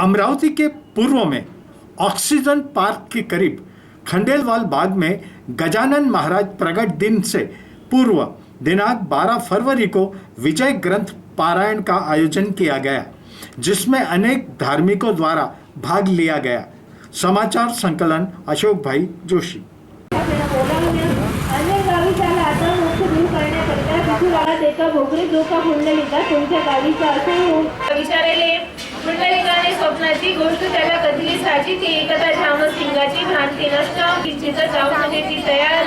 अमरावती के पूर्व में oxygen park के करीब खंडेलवाल बाग में गजानन महाराज प्रगट दिन से पूर्व दिनांक 12 फरवरी को विजय ग्रंथ पारायण का आयोजन किया गया जिसमें अनेक धार्मिकों द्वारा भाग लिया गया। समाचार संकलन अशोक भाई जोशी। भोगरे जो का तुमच्या असे पुंडलिकाने स्वप्नाची गोष्ट त्याला कधली साची ती एकदा झाम सिंगाची भ्रांती नष्ट किंचित जाऊ म्हणजे ती तयार.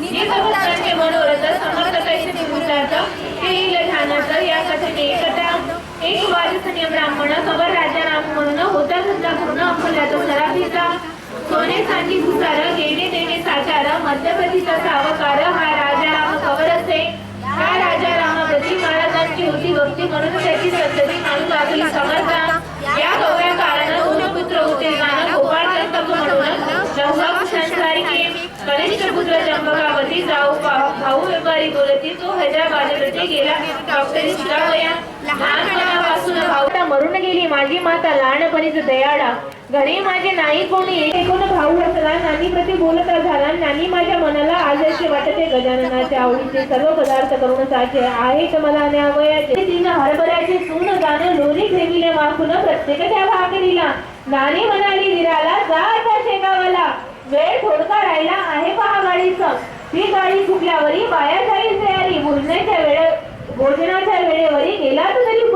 जी भक्तांचे मनोरथ समर्थ कैसे निवृत्तात ते येईल ध्यानात या कथेने एकटा. एक वाजसनीय ब्राह्मण खबर राजा राम म्हणून होता धंदा पूर्ण अकोल्याचा सराफीचा. सोने चांदी भुसार घेणे देणे साचार मध्यपतीचा सावकार हा राजा राम खबर असे. हा राजा रामाप्रती महाराजांची होती भक्ती म्हणून त्याची संतती माणूस लागली समर्था. या गोव्या काळानं पुत्र होते. गाणं म्हणून जव्हा संसारिके कनिष्ठ पुत्र जंबकावती जाऊ भाऊ व्यापारी बोलती तो हैदराबादमध्ये गेला. डॉक्टरी शिकावया. लहानपणापासून भाऊ मरून गेली. माझी माता लहानपणीच दयाळा. घरी माझे नाही कोणी. एकूण भाऊ असला नानी प्रती बोलता झाला नानी माझ्या मनाला आज असे वाटते. गजाननाच्या आवडीचे सर्व पदार्थ करून साचे. आहेत मला न्यावयाचे. तीन हरभऱ्याचे सून गाणं लोणी ठेविले माखून प्रत्येकाच्या भाकरीला. नानी म्हणाली निराला जा आता शेगावाला. वेळ थोडका राहिला आहे पहा गाडीचा. ही गाडी सुटल्यावरी बाया जाईल तयारी. भोजनाच्या वेळे भोजनाच्या वेळेवरी गेला तरी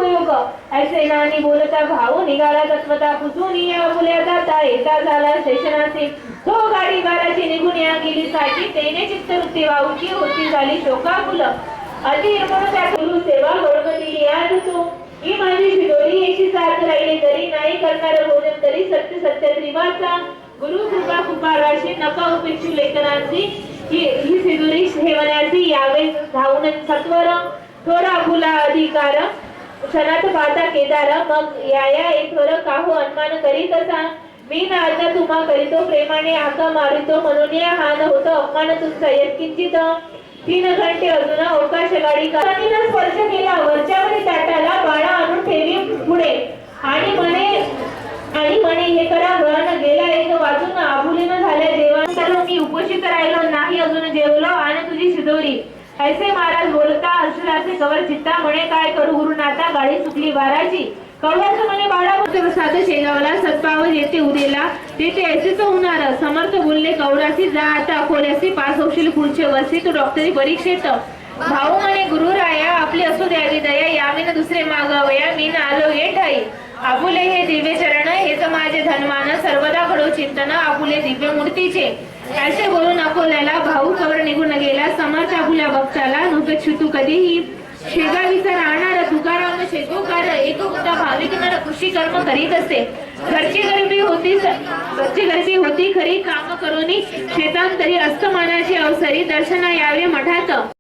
ऐसे नानी बोलता भाऊ निघाला तत्वता पुसून या मुल्या जाता येता झाला स्टेशनाचे. तो गाडी बाराची निघून या गेली साठी तेने चित्तवृत्ती वाऊची होती झाली शोकाकुल. अति त्या गुरु सेवा गोडगती या तू ही माझी शिदोरी याची साथ राहिली तरी नाही करणार भोजन तरी सत्य सत्य त्रिवाचा गुरु कृपा कृपा राशी नका उपेक्षू लेखनाची. ही ही सिदुरी ठेवण्याची यावे धावून सत्वर. थोडा फुला अधिकार. क्षणात पाहता केदार मग या या एक थोर काहो अनुमान करीत असा. मी ना आता तुम्हा करीतो प्रेमाने आका मारितो म्हणून या हा न होतो अपमान तुमचा येत किंचित तीन घंटे अजून अवकाश गाडी कानीनं स्पर्श केला वरच्यावरी ताटाला बाळा आणून ठेवी पुढे. आणि म्हणे आणि म्हणे हे करा गळण गेला एक वाजून आभुलीनं झाल्या जेवण मी उपोषित राहिलो नाही अजून जेवलो आणि तुझी शिदोरी. ऐसे महाराज बोलता अर्जुनाचे कवर चित्ता म्हणे काय करू गुरुनाथा गाडी चुकली बाराची. कवळ्याचं म्हणे बाळा बोलते शेगावला सत्पाव येते उदेला तेथे ते ऐसेच होणार. समर्थ बोलले कवरासी जा आता अकोल्यासी पास होशील पुढचे वर्षी तू डॉक्टरी परीक्षेत भाऊ म्हणे गुरु राया आपली असू द्यावी दया यावी न दुसरे मागावया मी आलो ये ठाई. आपुले हे दिव्य चरण हेच माझे धनमान सर्वदा घडो चिंतन आपुले दिव्य मूर्तीचे. असे बोलून अकोल्याला भाऊ कवर निघून गेला समर्थ आपुल्या भक्ताला नुपेक्षु तू कधीही शेगावीचा राहणार तुकाराम शेगोकार एक होता भाविक कृषी कर्म करीत असे घरची गरिबी होती घरची गरिबी होती खरी काम करून शेतांतरी अस्तमानाची अवसरी दर्शना यावे मठात